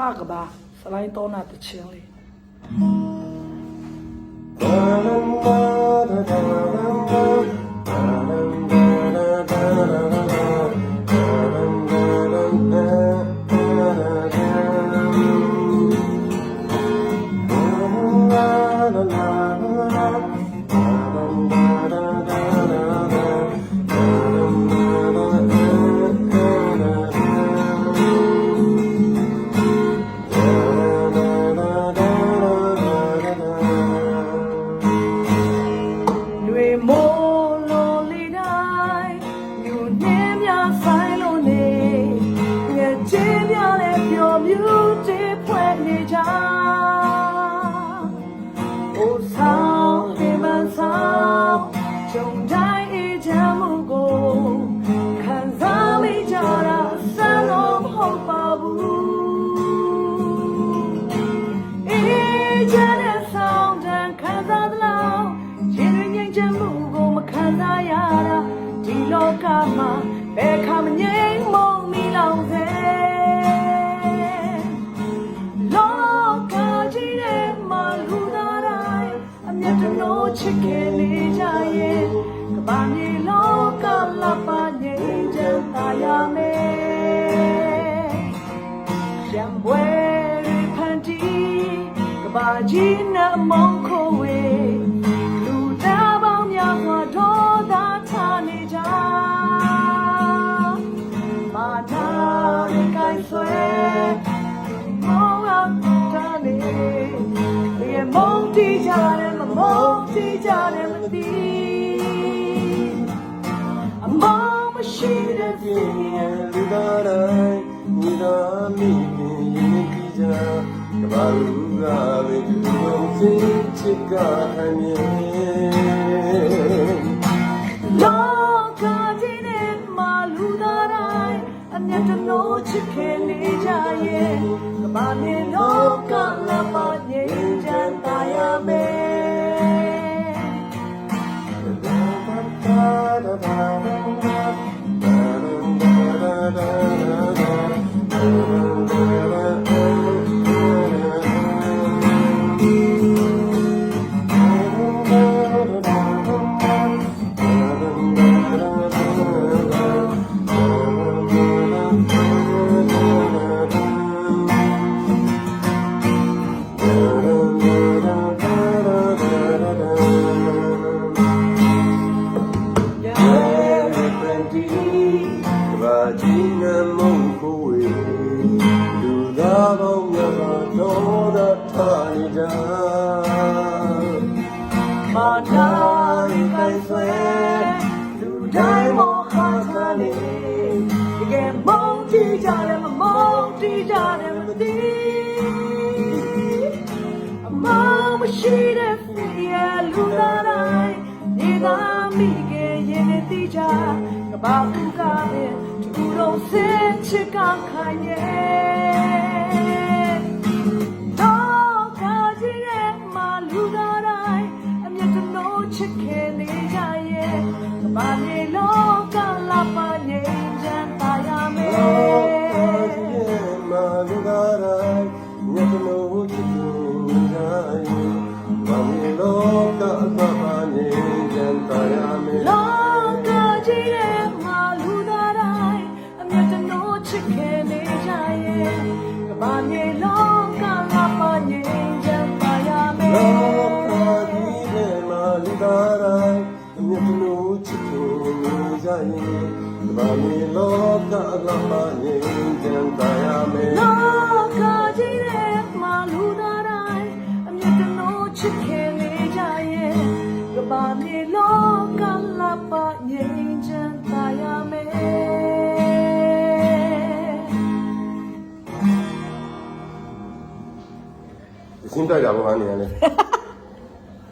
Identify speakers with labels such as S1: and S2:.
S1: လှကပါစလိုင်းတော်နာတချင်းလေး မြဆိုင်လို့နေငယ်ချင်းများလည်းပျော်မြူးတည်ဖွဲ့နေကြအိုဆောင်ဒီမဆောင်ကြုံတိုင်းအေးချမ်းမှုကိုခံစားမိကြတာစံလို့မဟုတ်ပါဘူးအေးချမ်းတဲ့ဆောင်တန်ခံစားသလားရင်ရင်းငိ မ့်ချမ်းမှုကိုမခံစားရတာဒီလောကမှာဘယ်ခါမငြိမ်းမုံမီလောင်စေလောကကြီးထဲမှာလူသားတိုင်းအမျက်တလို့ချစ်ခင်နေကြရဲ့ကမ္ဘာမြေလောကလပ်ပါငြိမ်းချမ်းသာရမယ်ရံပွဲတွေဖန်တီးကဘာကြီးနဲ့မောင်းခိုဝေ န်းတီးကြတယ်မသိအမောင်မရှိတဲ့ပြင်းရဲ့
S2: လူသားတိုင်းညီတော်မိခင်ယဉ်ကြည်ကြကဘာလူကပဲသူတို့စင်ချစ်ကခံမြင်
S1: လောကကြီးနဲ့မာလူသားတိုင်းအမျက်တလို့ချစ်ခင်နေကြရဲ့ကမ္ဘာမြေလောကလမ်းပါငြိမ်းချမ်း သား
S2: ပေါင်းများစွာတော်သာထားနေကြ
S1: မာတာရီကိုင်ဆွဲလူတိုင်းမောဟာသာ ချစ်ခင်နေကြရဲ့ကမ္ဘာမြေလောကလာပါငြိမ်းချမ်းသာရမ
S2: လော
S1: ယ်
S2: ကကြီးရဲ့မာလူသားတိုင်းည တိုင်းဘာမီလောကအသဘာနေကြံတရားမေ
S1: လောကကြီးရဲ့မှာလူသားတိုင်းအမျက်တလို့ချစ်ခင်နေကြရဲ့ကမ္ဘာမြေလောကလပ်ပါငြိမ်းချမ်းသာရမယ်
S2: အရှင်းတိုက်တာဘာနေရလဲ